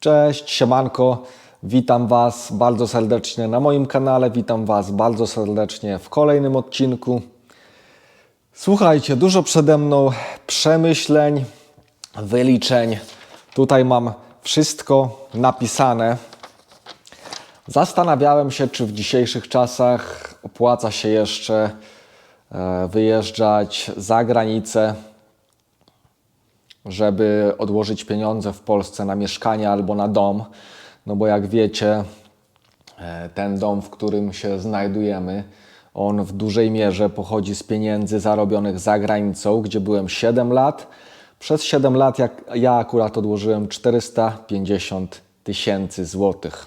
Cześć, siemanko. Witam Was bardzo serdecznie na moim kanale. Witam Was bardzo serdecznie w kolejnym odcinku. Słuchajcie, dużo przede mną przemyśleń, wyliczeń. Tutaj mam wszystko napisane. Zastanawiałem się, czy w dzisiejszych czasach opłaca się jeszcze e, wyjeżdżać za granicę, żeby odłożyć pieniądze w Polsce na mieszkanie albo na dom. No bo jak wiecie, e, ten dom, w którym się znajdujemy, on w dużej mierze pochodzi z pieniędzy zarobionych za granicą, gdzie byłem 7 lat. Przez 7 lat jak, ja akurat odłożyłem 450 tysięcy złotych.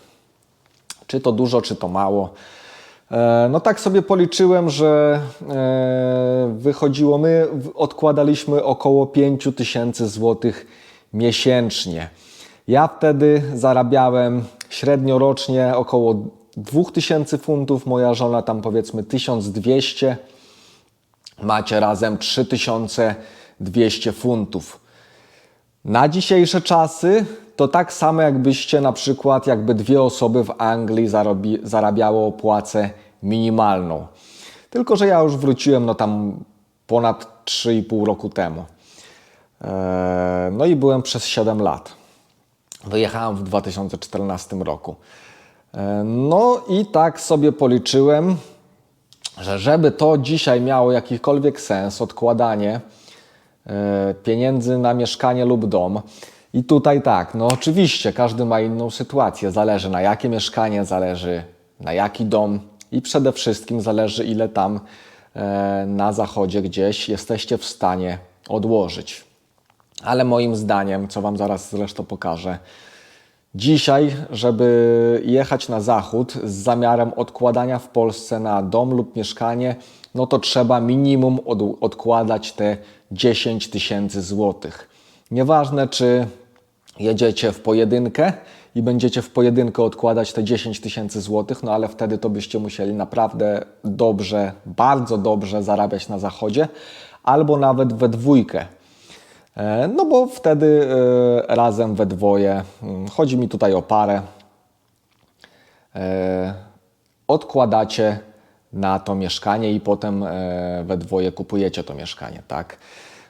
Czy to dużo, czy to mało? E, No tak sobie policzyłem, że e, wychodziło, my odkładaliśmy około 5 tysięcy złotych miesięcznie. Ja wtedy zarabiałem średnio rocznie około 2000 funtów, moja żona tam powiedzmy 1200 macie razem 3200 funtów. Na dzisiejsze czasy to tak samo jakbyście na przykład jakby dwie osoby w Anglii zarobi, zarabiało płacę minimalną. Tylko, że ja już wróciłem no tam ponad 3,5 roku temu. Eee, No i byłem przez 7 lat. Wyjechałem w 2014 roku. E, No i tak sobie policzyłem, że żeby to dzisiaj miało jakikolwiek sens, odkładanie pieniędzy na mieszkanie lub dom. I tutaj tak, no oczywiście każdy ma inną sytuację. Zależy na jakie mieszkanie, zależy na jaki dom i przede wszystkim zależy ile tam e, na zachodzie gdzieś jesteście w stanie odłożyć. Ale moim zdaniem, co Wam zaraz zresztą pokażę, Dzisiaj, żeby jechać na zachód z zamiarem odkładania w Polsce na dom lub mieszkanie, no to trzeba minimum od, odkładać te 10 tysięcy złotych. Nieważne, czy jedziecie w pojedynkę i będziecie w pojedynkę odkładać te 10 tysięcy złotych, no ale wtedy to byście musieli naprawdę dobrze, bardzo dobrze zarabiać na zachodzie, albo nawet we dwójkę. E, No bo wtedy e, razem we dwoje, mm, chodzi mi tutaj o parę, e, odkładacie na to mieszkanie i potem e, we dwoje kupujecie to mieszkanie, tak?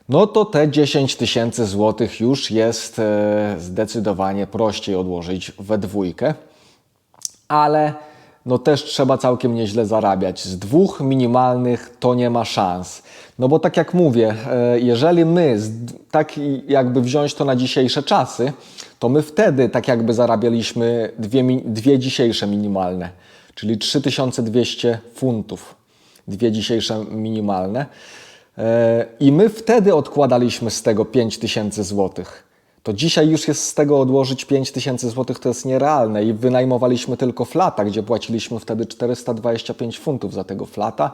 No to te 10 tysięcy złotych już jest e, zdecydowanie prościej odłożyć we dwójkę ale no też trzeba całkiem nieźle zarabiać. Z dwóch minimalnych to nie ma szans. No bo tak jak mówię, e, jeżeli my tak jakby wziąć to na dzisiejsze czasy, to my wtedy tak jakby zarabialiśmy dwie, dwie dzisiejsze minimalne, czyli 3200 funtów. Dwie dzisiejsze minimalne. E, I my wtedy odkładaliśmy z tego 5000 złotych to dzisiaj już jest z tego odłożyć 5 tysięcy złotych, to jest nierealne i wynajmowaliśmy tylko flata, gdzie płaciliśmy wtedy 425 funtów za tego flata.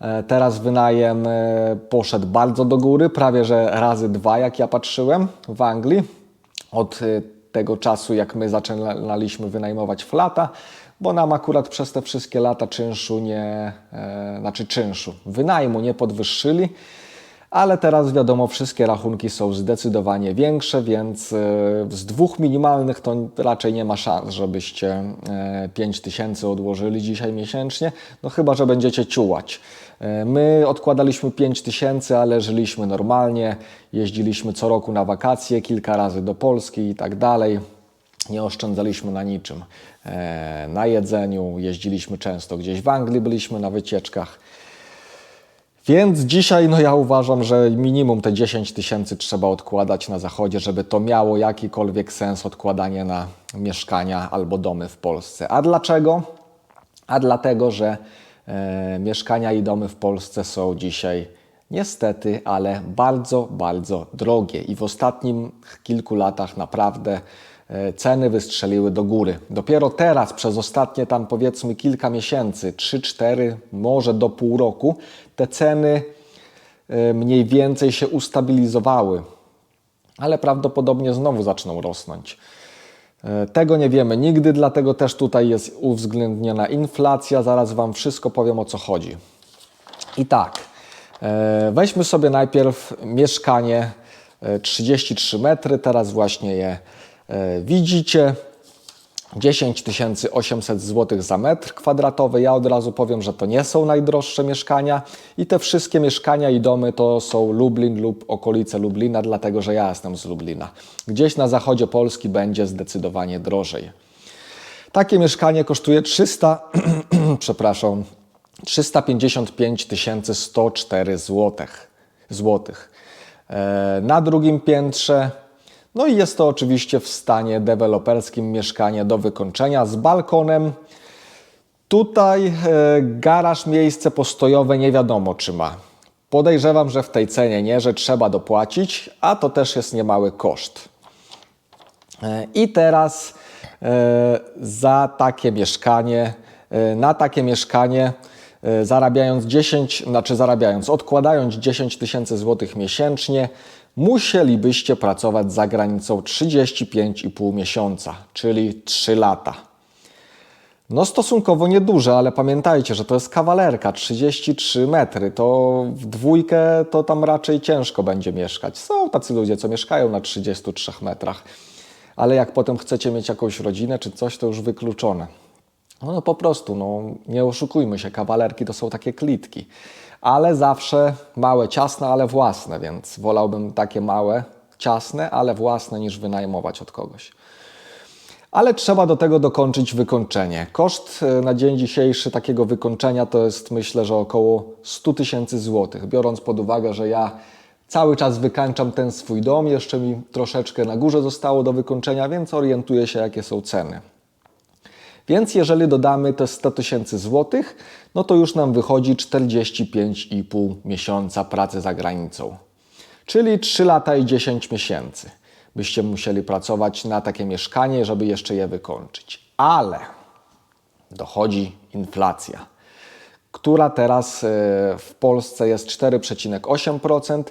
E, Teraz wynajem e, poszedł bardzo do góry, prawie że razy dwa, jak ja patrzyłem w Anglii. Od tego czasu, jak my zaczynaliśmy wynajmować flata, bo nam akurat przez te wszystkie lata czynszu nie, e, znaczy czynszu, wynajmu nie podwyższyli. Ale teraz wiadomo, wszystkie rachunki są zdecydowanie większe, więc e, z dwóch minimalnych to raczej nie ma szans, żebyście 5 tysięcy odłożyli dzisiaj miesięcznie, no chyba, że będziecie ciułać. E, My odkładaliśmy 5 tysięcy, ale żyliśmy normalnie, jeździliśmy co roku na wakacje, kilka razy do Polski i tak dalej. Nie oszczędzaliśmy na niczym. E, Na jedzeniu, jeździliśmy często gdzieś w Anglii, byliśmy na wycieczkach. Więc dzisiaj no ja uważam, że minimum te 10 tysięcy trzeba odkładać na zachodzie, żeby to miało jakikolwiek sens odkładanie na mieszkania albo domy w Polsce. A dlaczego? A dlatego, że e, mieszkania i domy w Polsce są dzisiaj niestety, ale bardzo, bardzo drogie i w ostatnim kilku latach naprawdę ceny wystrzeliły do góry. Dopiero teraz, przez ostatnie tam powiedzmy kilka miesięcy, 3-4, może do pół roku, te ceny e, mniej więcej się ustabilizowały, ale prawdopodobnie znowu zaczną rosnąć. E, Tego nie wiemy nigdy, dlatego też tutaj jest uwzględniona inflacja. Zaraz Wam wszystko powiem o co chodzi. I tak, e, weźmy sobie najpierw mieszkanie e, 33 metry, teraz właśnie je e, widzicie. 10 800 zł za metr kwadratowy. Ja od razu powiem, że to nie są najdroższe mieszkania i te wszystkie mieszkania i domy to są Lublin lub okolice Lublina, dlatego że ja jestem z Lublina. Gdzieś na zachodzie Polski będzie zdecydowanie drożej. Takie mieszkanie kosztuje 300, przepraszam, 355 104 złotych. złotych. E, Na drugim piętrze, no i jest to oczywiście w stanie deweloperskim mieszkanie do wykończenia z balkonem. Tutaj e, garaż, miejsce postojowe nie wiadomo czy ma. Podejrzewam, że w tej cenie nie, że trzeba dopłacić, a to też jest niemały koszt. E, I teraz e, za takie mieszkanie, na takie mieszkanie zarabiając 10, znaczy zarabiając, odkładając 10 tysięcy złotych miesięcznie, musielibyście pracować za granicą 35,5 miesiąca, czyli 3 lata. No stosunkowo nieduże, ale pamiętajcie, że to jest kawalerka, 33 metry. To w dwójkę to tam raczej ciężko będzie mieszkać. Są tacy ludzie, co mieszkają na 33 metrach, ale jak potem chcecie mieć jakąś rodzinę czy coś, to już wykluczone. No, no po prostu, no, nie oszukujmy się, kawalerki to są takie klitki. Ale zawsze małe, ciasne, ale własne, więc wolałbym takie małe, ciasne, ale własne niż wynajmować od kogoś ale trzeba do tego dokończyć wykończenie. Koszt e, na dzień dzisiejszy takiego wykończenia to jest myślę, że około 100 tysięcy złotych, biorąc pod uwagę, że ja cały czas wykańczam ten swój dom, jeszcze mi troszeczkę na górze zostało do wykończenia, więc orientuję się jakie są ceny. Więc jeżeli dodamy te 100 tysięcy złotych, no to już nam wychodzi 45,5 miesiąca pracy za granicą. Czyli 3 lata i 10 miesięcy byście musieli pracować na takie mieszkanie, żeby jeszcze je wykończyć. Ale dochodzi inflacja, która teraz e, w Polsce jest 4,8%.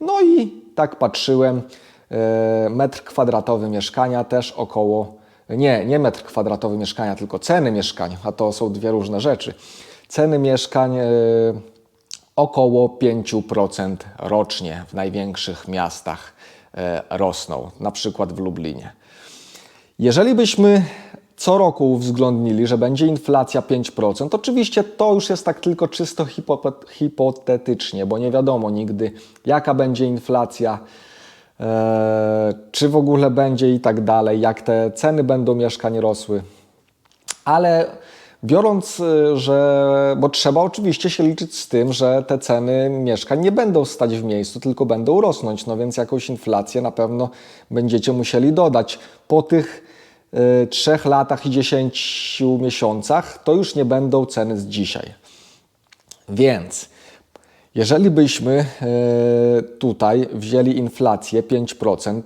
No i tak patrzyłem, e, metr kwadratowy mieszkania też około, nie, nie metr kwadratowy mieszkania, tylko ceny mieszkań, a to są dwie różne rzeczy. Ceny mieszkań e, około 5% rocznie w największych miastach e, rosną, na przykład w Lublinie. Jeżeli byśmy co roku uwzględnili, że będzie inflacja 5%, oczywiście to już jest tak tylko czysto hipotetycznie, bo nie wiadomo nigdy, jaka będzie inflacja, czy w ogóle będzie i tak dalej, jak te ceny będą mieszkań rosły. Ale biorąc, y, że. Bo trzeba oczywiście się liczyć z tym, że te ceny mieszkań nie będą stać w miejscu, tylko będą rosnąć. No więc jakąś inflację na pewno będziecie musieli dodać. Po tych y, trzech latach i 10 miesiącach to już nie będą ceny z dzisiaj. Więc jeżeli byśmy y, tutaj wzięli inflację 5%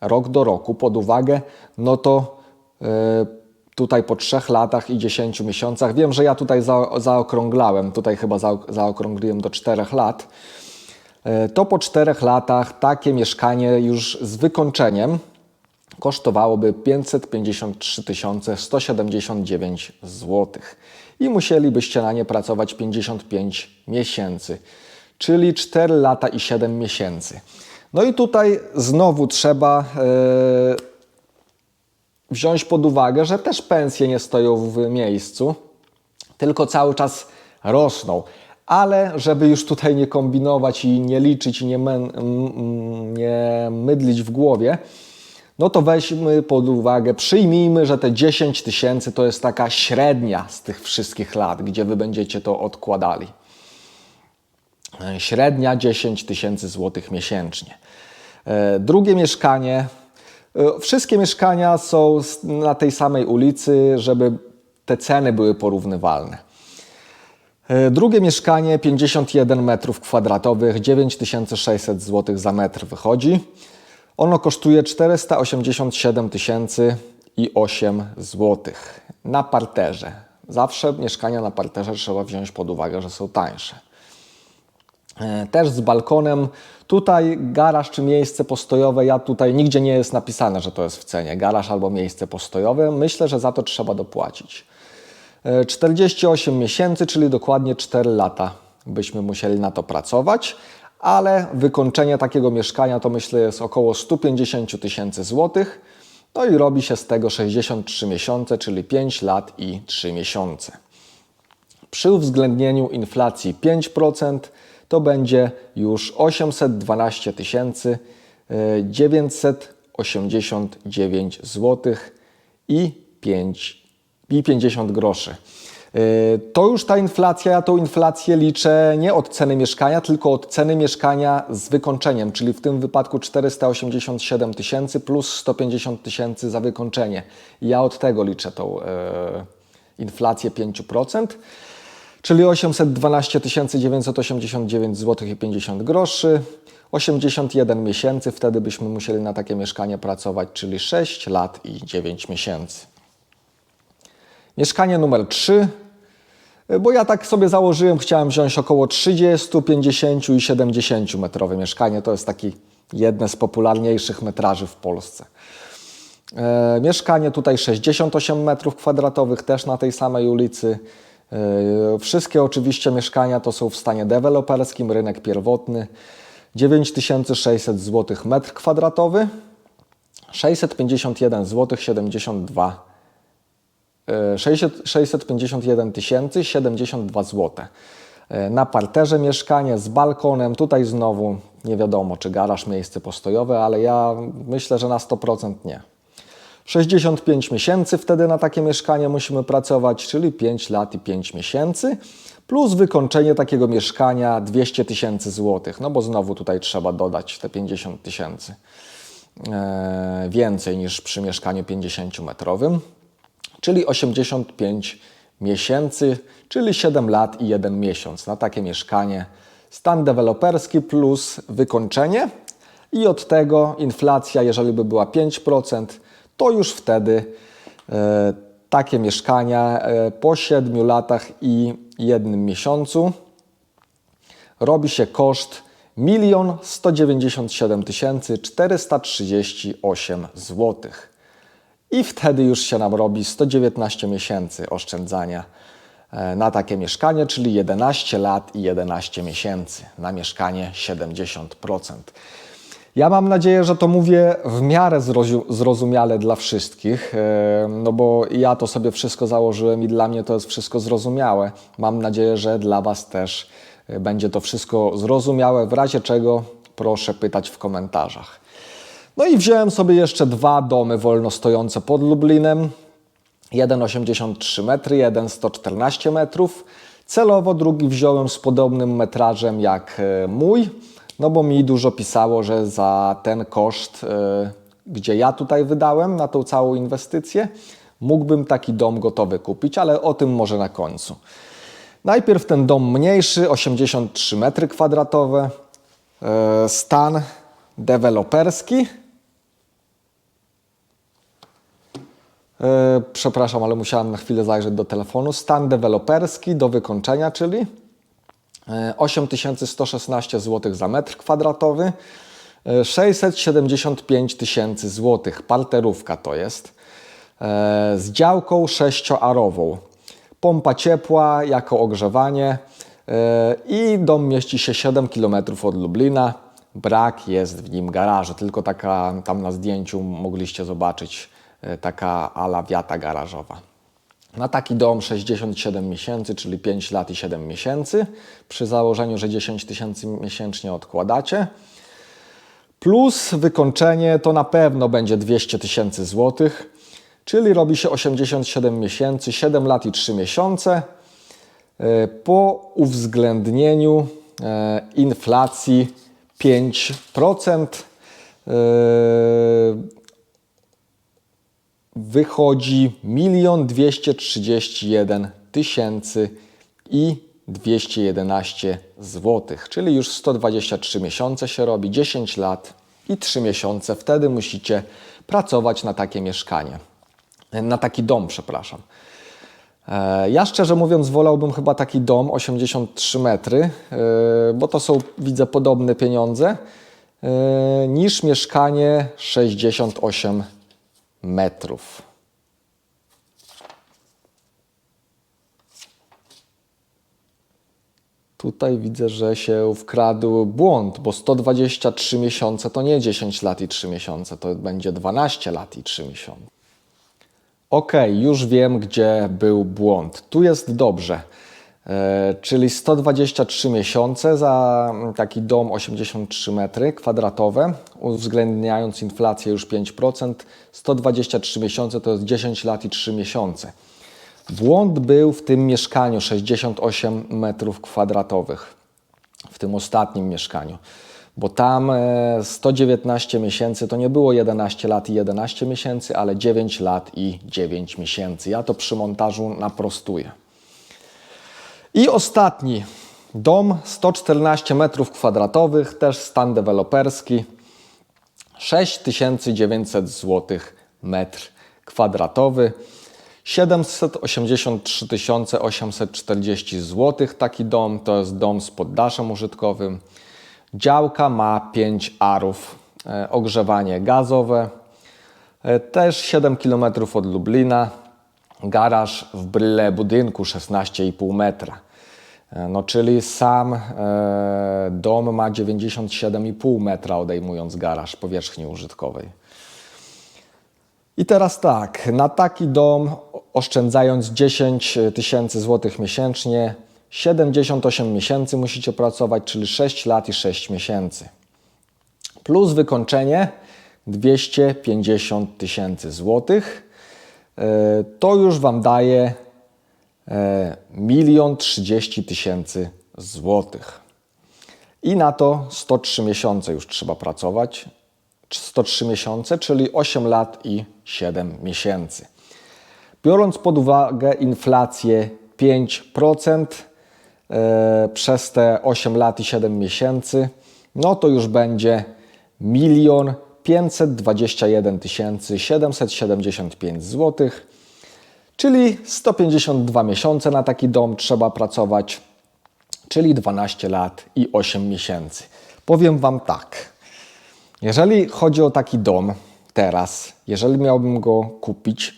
rok do roku pod uwagę, no to y, tutaj po 3 latach i 10 miesiącach, wiem, że ja tutaj za, zaokrąglałem, tutaj chyba za, zaokrągliłem do 4 lat, y, to po 4 latach takie mieszkanie już z wykończeniem kosztowałoby 553 179 zł. I musielibyście na nie pracować 55 miesięcy, czyli 4 lata i 7 miesięcy. No i tutaj znowu trzeba e, wziąć pod uwagę, że też pensje nie stoją w miejscu, tylko cały czas rosną. Ale żeby już tutaj nie kombinować i nie liczyć i nie, nie mydlić w głowie, no to weźmy pod uwagę, przyjmijmy, że te 10 tysięcy to jest taka średnia z tych wszystkich lat, gdzie wy będziecie to odkładali. E, Średnia 10 tysięcy złotych miesięcznie. E, Drugie mieszkanie. e, Wszystkie mieszkania są na tej samej ulicy, żeby te ceny były porównywalne. Drugie mieszkanie 51 metrów kwadratowych, 9600 zł za metr wychodzi. Ono kosztuje 487 tysięcy i 8 zł na parterze. Zawsze mieszkania na parterze trzeba wziąć pod uwagę, że są tańsze. E, Też z balkonem. Tutaj garaż czy miejsce postojowe, ja tutaj nigdzie nie jest napisane, że to jest w cenie. Garaż albo miejsce postojowe. Myślę, że za to trzeba dopłacić. E, 48 miesięcy, czyli dokładnie 4 lata byśmy musieli na to pracować, ale wykończenie takiego mieszkania to myślę jest około 150 tysięcy złotych. No i robi się z tego 63 miesiące, czyli 5 lat i 3 miesiące. Przy uwzględnieniu inflacji 5% to będzie już 812 989 zł i 5 i 50 groszy. Yy, To już ta inflacja, ja tą inflację liczę nie od ceny mieszkania, tylko od ceny mieszkania z wykończeniem, czyli w tym wypadku 487 tysięcy plus 150 tysięcy za wykończenie. Ja od tego liczę tą e, inflację 5%, czyli 812 989 zł i 50 groszy. 81 miesięcy, wtedy byśmy musieli na takie mieszkanie pracować, czyli 6 lat i 9 miesięcy. Mieszkanie numer 3, bo ja tak sobie założyłem, chciałem wziąć około 30, 50 i 70 metrowe mieszkanie. To jest taki jedne z popularniejszych metraży w Polsce. E, mieszkanie tutaj 68 metrów kwadratowych, też na tej samej ulicy. E, wszystkie oczywiście mieszkania to są w stanie deweloperskim, rynek pierwotny. 9600 zł metr kwadratowy, 651 zł 72 600 651 tysięcy 72 zł. E, Na parterze mieszkanie z balkonem, tutaj znowu nie wiadomo czy garaż, miejsce postojowe, ale ja myślę, że na 100% nie. 65 miesięcy wtedy na takie mieszkanie musimy pracować, czyli 5 lat i 5 miesięcy, plus wykończenie takiego mieszkania 200 tysięcy złotych, no bo znowu tutaj trzeba dodać te 50 tysięcy e, więcej niż przy mieszkaniu 50-metrowym czyli 85 miesięcy, czyli 7 lat i 1 miesiąc na takie mieszkanie. Stan deweloperski plus wykończenie i od tego inflacja, jeżeli by była 5%, to już wtedy e, takie mieszkania e, po 7 latach i 1 miesiącu robi się koszt 1 197 438 złotych. I wtedy już się nam robi 119 miesięcy oszczędzania e, na takie mieszkanie, czyli 11 lat i 11 miesięcy na mieszkanie 70%. Ja mam nadzieję, że to mówię w miarę zrozumiale dla wszystkich, e, no bo ja to sobie wszystko założyłem i dla mnie to jest wszystko zrozumiałe. Mam nadzieję, że dla Was też e, będzie to wszystko zrozumiałe, w razie czego proszę pytać w komentarzach. No i wziąłem sobie jeszcze dwa domy wolno stojące pod Lublinem. Jeden 83 metry, jeden 114 metrów. Celowo drugi wziąłem z podobnym metrażem jak e, mój, no bo mi dużo pisało, że za ten koszt, e, gdzie ja tutaj wydałem na tą całą inwestycję, mógłbym taki dom gotowy kupić, ale o tym może na końcu. Najpierw ten dom mniejszy, 83 metry kwadratowe, e, stan deweloperski. Przepraszam, ale musiałem na chwilę zajrzeć do telefonu. Stan deweloperski do wykończenia, czyli 8116 zł za metr kwadratowy, 675 e, tysięcy złotych, parterówka to jest, e, z działką sześcioarową, pompa ciepła jako ogrzewanie i dom mieści się 7 km od Lublina. Brak jest w nim garażu, tylko taka tam na zdjęciu mogliście zobaczyć E, taka ala wiata garażowa. Na taki dom 67 miesięcy, czyli 5 lat i 7 miesięcy, przy założeniu, że 10 tysięcy miesięcznie odkładacie. Plus wykończenie to na pewno będzie 200 tysięcy złotych, czyli robi się 87 miesięcy, 7 lat i 3 miesiące e, po uwzględnieniu e, inflacji 5% wychodzi 1 231 tysięcy i 211 zł, czyli już 123 miesiące się robi, 10 lat i 3 miesiące. Wtedy musicie pracować na takie mieszkanie, na taki dom, przepraszam. E, ja szczerze mówiąc wolałbym chyba taki dom 83 metry, e, bo to są, widzę, podobne pieniądze, e, niż mieszkanie 68 metrów. Tutaj widzę, że się wkradł błąd, bo 123 miesiące to nie 10 lat i 3 miesiące, to będzie 12 lat i 3 miesiące. Ok, już wiem, gdzie był błąd. Tu jest dobrze. E, czyli 123 miesiące za taki dom 83 metry kwadratowe, uwzględniając inflację już 5%. 123 miesiące to jest 10 lat i 3 miesiące. Błąd był w tym mieszkaniu 68 metrów kwadratowych, w tym ostatnim mieszkaniu, bo tam e, 119 miesięcy to nie było 11 lat i 11 miesięcy, ale 9 lat i 9 miesięcy. Ja to przy montażu naprostuję. I ostatni dom 114 metrów kwadratowych, też stan deweloperski. 6900 zł metr kwadratowy. 783 840 zł taki dom, to jest dom z poddaszem użytkowym. Działka ma 5 arów, e, ogrzewanie gazowe, e, też 7 km od Lublina, garaż w bryle budynku 16,5 metra. E, No, czyli sam e, dom ma 97,5 metra, odejmując garaż powierzchni użytkowej. I teraz tak, na taki dom oszczędzając 10 tysięcy złotych miesięcznie, 78 miesięcy musicie pracować, czyli 6 lat i 6 miesięcy. Plus wykończenie 250 tysięcy złotych. E, To już Wam daje milion trzydzieści tysięcy złotych. I na to 103 miesiące już trzeba pracować. 103 miesiące, czyli 8 lat i 7 miesięcy. Biorąc pod uwagę inflację 5% e, przez te 8 lat i 7 miesięcy, no to już będzie 1 521 775 zł, czyli 152 miesiące na taki dom trzeba pracować, czyli 12 lat i 8 miesięcy. Powiem Wam tak. Jeżeli chodzi o taki dom teraz, jeżeli miałbym go kupić,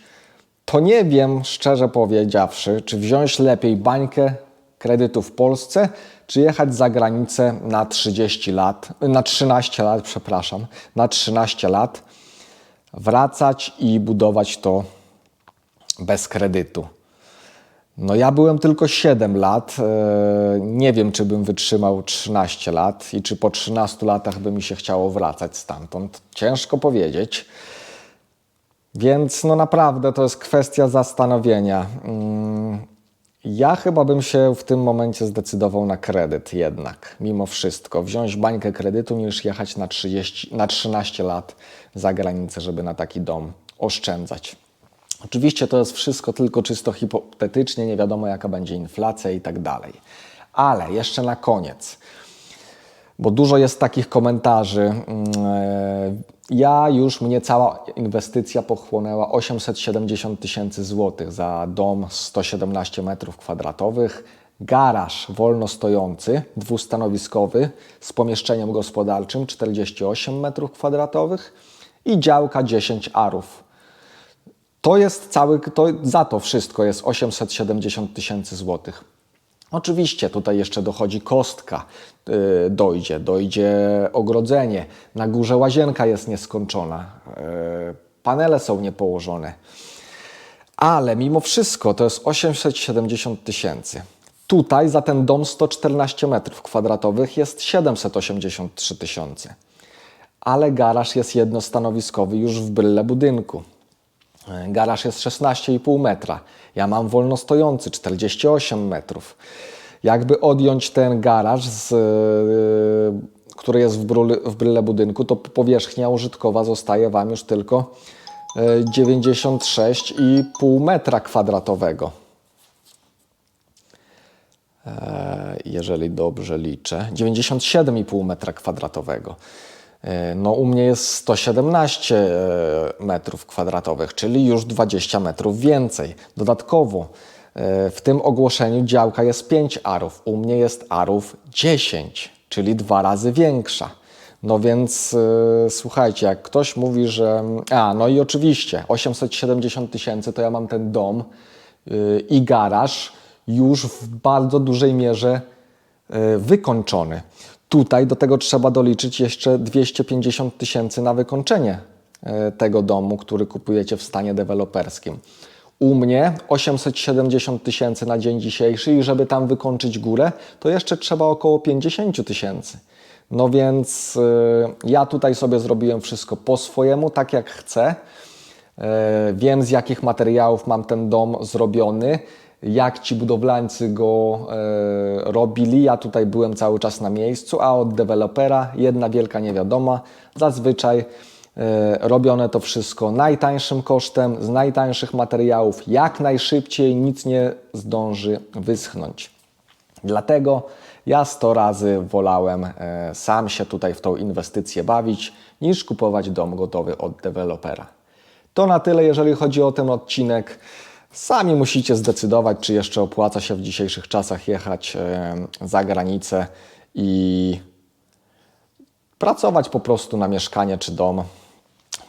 to nie wiem, szczerze powiedziawszy, czy wziąć lepiej bańkę kredytu w Polsce, czy jechać za granicę na 30 lat, na 13 lat, przepraszam, na 13 lat, wracać i budować to bez kredytu. No ja byłem tylko 7 lat. e, Nie wiem, czy bym wytrzymał 13 lat i czy po 13 latach by mi się chciało wracać stamtąd. Ciężko powiedzieć. Więc no naprawdę to jest kwestia zastanowienia. Mm, Ja chyba bym się w tym momencie zdecydował na kredyt jednak, mimo wszystko. Wziąć bańkę kredytu niż jechać na, 30, na 13 lat za granicę, żeby na taki dom oszczędzać. Oczywiście to jest wszystko tylko czysto hipotetycznie, nie wiadomo jaka będzie inflacja i tak dalej. Ale jeszcze na koniec, bo dużo jest takich komentarzy. mm, e, Ja już mnie cała inwestycja pochłonęła 870 tysięcy złotych za dom 117 metrów kwadratowych, garaż wolno stojący, dwustanowiskowy z pomieszczeniem gospodarczym 48 metrów kwadratowych i działka 10 arów. To jest cały, to, za to wszystko jest 870 tysięcy złotych. Oczywiście tutaj jeszcze dochodzi kostka, yy, dojdzie, dojdzie ogrodzenie, na górze łazienka jest nieskończona, yy, panele są niepołożone. Ale mimo wszystko to jest 870 tysięcy. Tutaj za ten dom 114 metrów kwadratowych jest 783 tysiące. Ale garaż jest jednostanowiskowy już w bryle budynku. Garaż jest 16,5 metra. Ja mam wolno stojący 48 metrów. Jakby odjąć ten garaż, z, yy, który jest w, brule, w bryle budynku, to powierzchnia użytkowa zostaje Wam już tylko yy, 96,5 metra kwadratowego. E, jeżeli dobrze liczę, 97,5 metra kwadratowego. E, No, u mnie jest 117 e, metrów kwadratowych, czyli już 20 metrów więcej. Dodatkowo e, w tym ogłoszeniu działka jest 5 arów, u mnie jest arów 10, czyli dwa razy większa. No więc e, słuchajcie, jak ktoś mówi, że. A, no i oczywiście 870 tysięcy to ja mam ten dom y, i garaż już w bardzo dużej mierze e, wykończony. Tutaj do tego trzeba doliczyć jeszcze 250 tysięcy na wykończenie e, tego domu, który kupujecie w stanie deweloperskim. U mnie 870 tysięcy na dzień dzisiejszy i żeby tam wykończyć górę, to jeszcze trzeba około 50 tysięcy. No więc y, ja tutaj sobie zrobiłem wszystko po swojemu, tak jak chcę. E, Wiem z jakich materiałów mam ten dom zrobiony, jak ci budowlańcy go e, robili. Ja tutaj byłem cały czas na miejscu, a od dewelopera jedna wielka niewiadoma. Zazwyczaj e, robione to wszystko najtańszym kosztem, z najtańszych materiałów, jak najszybciej, nic nie zdąży wyschnąć. Dlatego ja 100 razy wolałem e, sam się tutaj w tą inwestycję bawić, niż kupować dom gotowy od dewelopera. To na tyle, jeżeli chodzi o ten odcinek. Sami musicie zdecydować, czy jeszcze opłaca się w dzisiejszych czasach jechać za granicę i pracować po prostu na mieszkanie czy dom.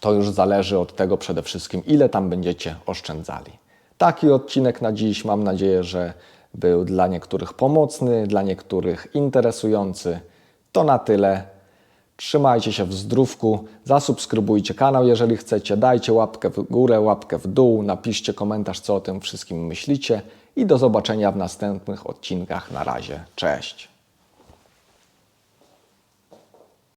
To już zależy od tego przede wszystkim, ile tam będziecie oszczędzali. Taki odcinek na dziś. Mam nadzieję, że był dla niektórych pomocny, dla niektórych interesujący. To na tyle. Trzymajcie się w zdrówku, zasubskrybujcie kanał, jeżeli chcecie, dajcie łapkę w górę, łapkę w dół, napiszcie komentarz, co o tym wszystkim myślicie i do zobaczenia w następnych odcinkach. Na razie, cześć.